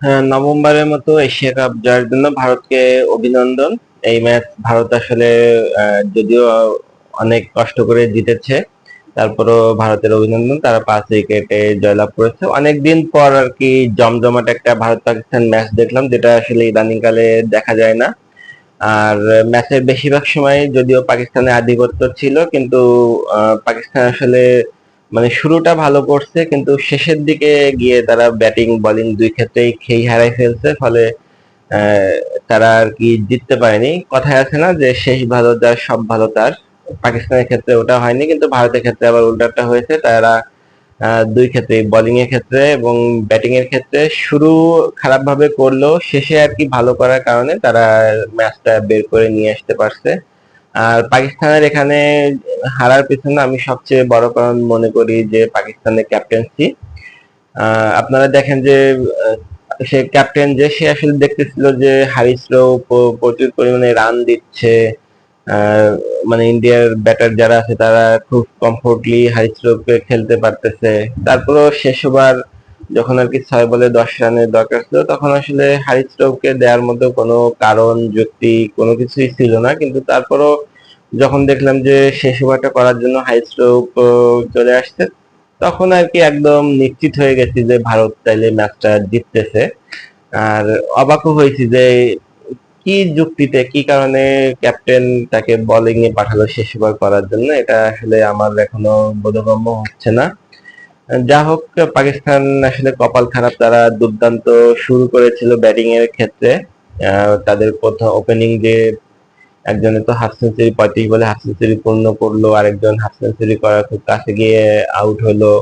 হ্যাঁ, নবমবারের মতো Asia cup জয়ের জন্য ভারতকে অভিনন্দন। এই ম্যাচ ভারত আসলে যদিও অনেক কষ্ট করে জিতেছে তারপরও ভারতের অভিনন্দন। তারা পাঁচ উইকেটে জয়লাভ করেছে। অনেকদিন পর আর কি জমজমাট একটা ভারত পাকিস্তান ম্যাচ দেখলাম যেটা আসলে ইদানিং কালে দেখা যায় না। আর ম্যাচের বেশিরভাগ সময় যদিও পাকিস্তানের আধিপত্য ছিল কিন্তু পাকিস্তান আসলে মানে শুরুটা ভালো করছে, কিন্তু শেষের দিকে গিয়ে তারা ব্যাটিং বোলিং দুই ক্ষেত্রেই খেই হারাই ফেলছে, ফলে তারা আর কি জিততে পারেনি। কথায় আছে না যে শেষ ভালো যার সব ভালো তার। পাকিস্তানের ক্ষেত্রে ওটা হয়নি, কিন্তু ভারতের ক্ষেত্রে আবার উল্টাটা হয়েছে। তারা দুই ক্ষেত্রে বোলিং এর ক্ষেত্রে এবং ব্যাটিং এর ক্ষেত্রে শুরু খারাপ ভাবে করলেও শেষে আর কি ভালো করার কারণে তারা ম্যাচটা বের করে নিয়ে আসতে পারছে। আর পাকিস্তানের এখানে হারার পিছনে আমি সবচেয়ে বড় কারণ মনে করি যে পাকিস্তানের ক্যাপ্টেন্সি আপনারা দেখেন যে সে ক্যাপ্টেন যে, সে আসলে দেখতেছিল যে হারিস রাও প্রচুর পরিমাণে রান দিচ্ছে। মানে ইন্ডিয়ার ব্যাটার যারা আছে তারা খুব কমফোর্টলি হারিস রাওকে খেলতে পারতেছে। তারপরও শেষ ওভার যখন আর কি ছয় বলে দশ রানের দরকার ছিল তখন আসলে হারিস রাওকে দেওয়ার মতো কোনো কারণ যুক্তি কোনো কিছুই ছিল না। কিন্তু তারপরও যখন দেখলাম যে শেষ ওভারটা করার জন্য হারিস আহ, চলে আসছে তখন আর কি একদম নিশ্চিত হয়ে গেছি যে ভারত চাইলে ম্যাচটা জিততেছে। আর অবাকও হয়েছি যে কি যুক্তিতে কি কারণে ক্যাপ্টেন তাকে বোলিং এ পাঠালো শেষ ওভার করার জন্য এটা আসলে আমার এখনও বোধগম্য হচ্ছে না। যা হোক, পাকিস্তান আসলে কপাল খারাপ, তারা দুর্দান্ত শুরু করেছিল ব্যাটিং এর ক্ষেত্রে। তাদের প্রথম ওপেনিং যে একজনে তো হাফ সেঞ্চুরি পঁয়ত্রিশ বলে হাফ সেঞ্চুরি পূর্ণ করল, আরেকজন হাফ সেঞ্চুরি করার খুব কাছে গিয়ে আউট হলো।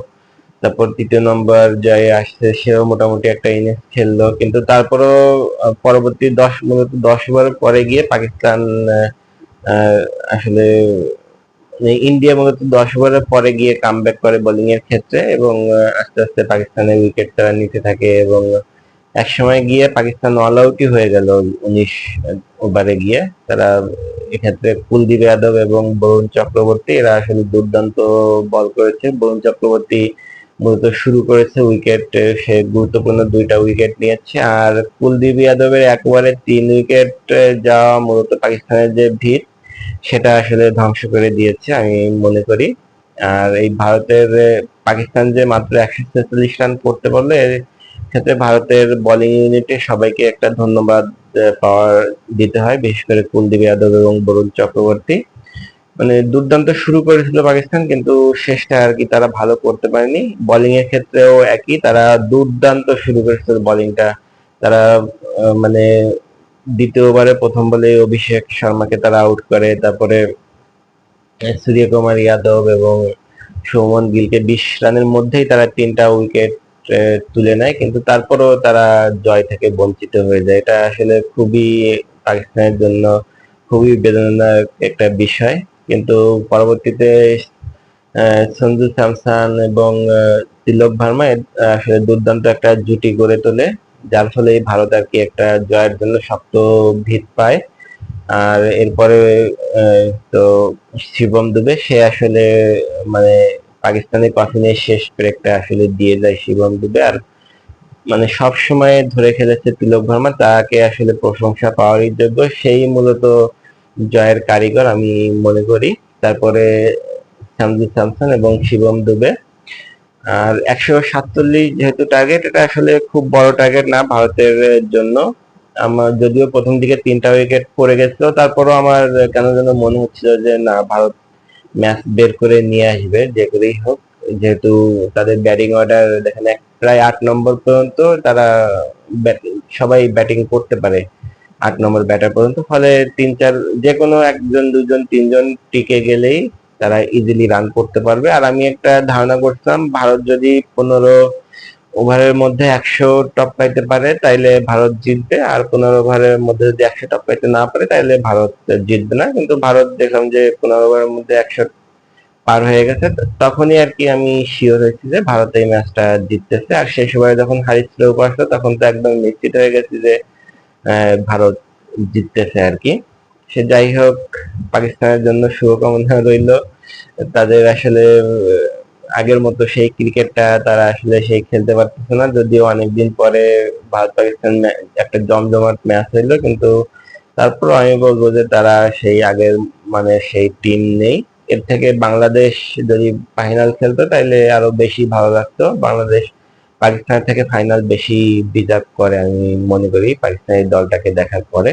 তারপর তৃতীয় নম্বর জয়ে আসছে, সেও মোটামুটি একটা ইনিংস খেললো। কিন্তু তারপরও পরবর্তী দশ, মূলত দশ ওভার পরে গিয়ে পাকিস্তান আসলে ইন্ডিয়া মূলত দশ ওভারের পরে গিয়ে কামব্যাক করে বোলিং এর ক্ষেত্রে এবং আস্তে আস্তে পাকিস্তানের উইকেট তারা নিতে থাকে এবং এক সময় গিয়ে পাকিস্তান অল আউটই হয়ে গেল উনিশ ওভারে গিয়ে। তারা এক্ষেত্রে কুলদীপ যাদব এবং বরুণ চক্রবর্তী, এরা আসলে দুর্দান্ত বল করেছে। বরুণ চক্রবর্তী মূলত শুরু করেছে উইকেট সে গুরুত্বপূর্ণ দুইটা উইকেট নিয়েছে। আর কুলদীপ যাদবের এক ওভারে তিন উইকেট যাওয়া মূলত পাকিস্তানের যে ভিত সেটা আসলে ধ্বংস করে দিয়েছে, আমি মনে করি। আর এই ভারতের পাকিস্তান যে মাত্র একশো ছেচল্লিশ রান করতে পারল, এর ক্ষেত্রে ভারতের বোলিং ইউনিটে সবাইকে একটা ধন্যবাদ পাওয়ার দিতে হয়, বিশেষ করে কুলদীপ যাদব এবং বরুণ চক্রবর্তী। মানে দুর্দান্ত শুরু করেছিল পাকিস্তান, কিন্তু শেষটা আর কি তারা ভালো করতে পারেনি। বোলিং এর ক্ষেত্রেও একই, তারা দুর্দান্ত শুরু করেছিল বোলিংটা তারা মানে দ্বিতীয় ওভারে প্রথম বলে অভিষেক শর্মাকে তারা আউট করে। তারপরে সূর্যকুমার যাদব এবং সৌমন গিলকে বিশ রানের মধ্যেই তারা তিনটা উইকেট তুলে নেয়। কিন্তু তারপরও তারা জয় থেকে বঞ্চিত হয়ে যায়। এটা আসলে খুবই পাকিস্তানের জন্য খুবই বেদনাদায়ক একটা বিষয়। কিন্তু পরবর্তীতে সঞ্জু স্যামসন এবং তিলক ভার্মা আসলে দুর্দান্ত একটা জুটি গড়ে তোলে। যার ফলে ভারত আর কি একটা জয়ের জন্য শক্ত ভিত পায়। আর এরপরে তো শিবম দুবে, সে আসলে মানে পাকিস্তানের কফিনের শেষ ব্রেকটা আসলে দিয়ে যায় শিবম দুবে। আর মানে সব সময় ধরে খেলেছে তিলক ভার্মা তাকে আসলে প্রশংসা পাওয়ারই যোগ্য। সেই মূলত জয়ের কারিগর আমি মনে করি। তারপরে সঞ্জু স্যামসন এবং শিবম দুবে। আর একশো সাতচল্লিশ যেহেতু টার্গেট এটা আসলে খুব বড় টার্গেট না ভারতের জন্য। আমার যদিও প্রথম দিকে তিনটা উইকেট পড়ে গেছিল, তারপরও আমার কেন যেন মনে হচ্ছিল যে না, ভারত ম্যাচ বের করে নিয়ে আসবে, যে করেই হোক। যেহেতু তাদের ব্যাটিং অর্ডার দেখেন প্রায় আট নম্বর পর্যন্ত তারা সবাই ব্যাটিং করতে পারে আট নম্বর ব্যাটার পর্যন্ত। ফলে তিন, চার, যে কোনো একজন, দুজন, তিনজন টিকে গেলেই তারা ইজিলি রান করতে পারবে। আর আমি একটা ধারণা করছিলাম ভারত যদি পনেরো ওভারের মধ্যে একশো টপ পাইতে পারে, তাইলে ভারত জিতবে। আর পনেরো ওভারের মধ্যে যদি একশো টপ পাইতে না পারে, তাইলে ভারত জিতবে না। কিন্তু ভারত দেখলাম যে পনেরো ওভারের মধ্যে একশো পার হয়ে গেছে। তখনই আর কি আমি শিওর হয়েছি যে ভারত এই ম্যাচটা জিততেছে। আর সেই সময় যখন হারিস স্লো আসলো, তখন তো একদম নিশ্চিত হয়ে গেছি যে ভারত জিততেছে আর কি। সে যাই হোক, পাকিস্তানের জন্য শুভকামনা রইল। তাদের আসলে আগের মতো সেই ক্রিকেটটা তারা আসলে সেই খেলতে পারতেছে না। যদিও অনেকদিন পরে ভারত পাকিস্তান একটা জমজমাট ম্যাচ হইল, কিন্তু তারপর আমি বলব যে তারা সেই আগের মানে সেই টিম নেই। এর থেকে বাংলাদেশ যদি ফাইনাল খেলতো তাহলে আরও বেশি ভালো লাগতো। বাংলাদেশ পাকিস্তান থেকে ফাইনাল বেশি ডিজার্ভ করে, আমি মনে করি, পাকিস্তানের দলটাকে দেখার পরে।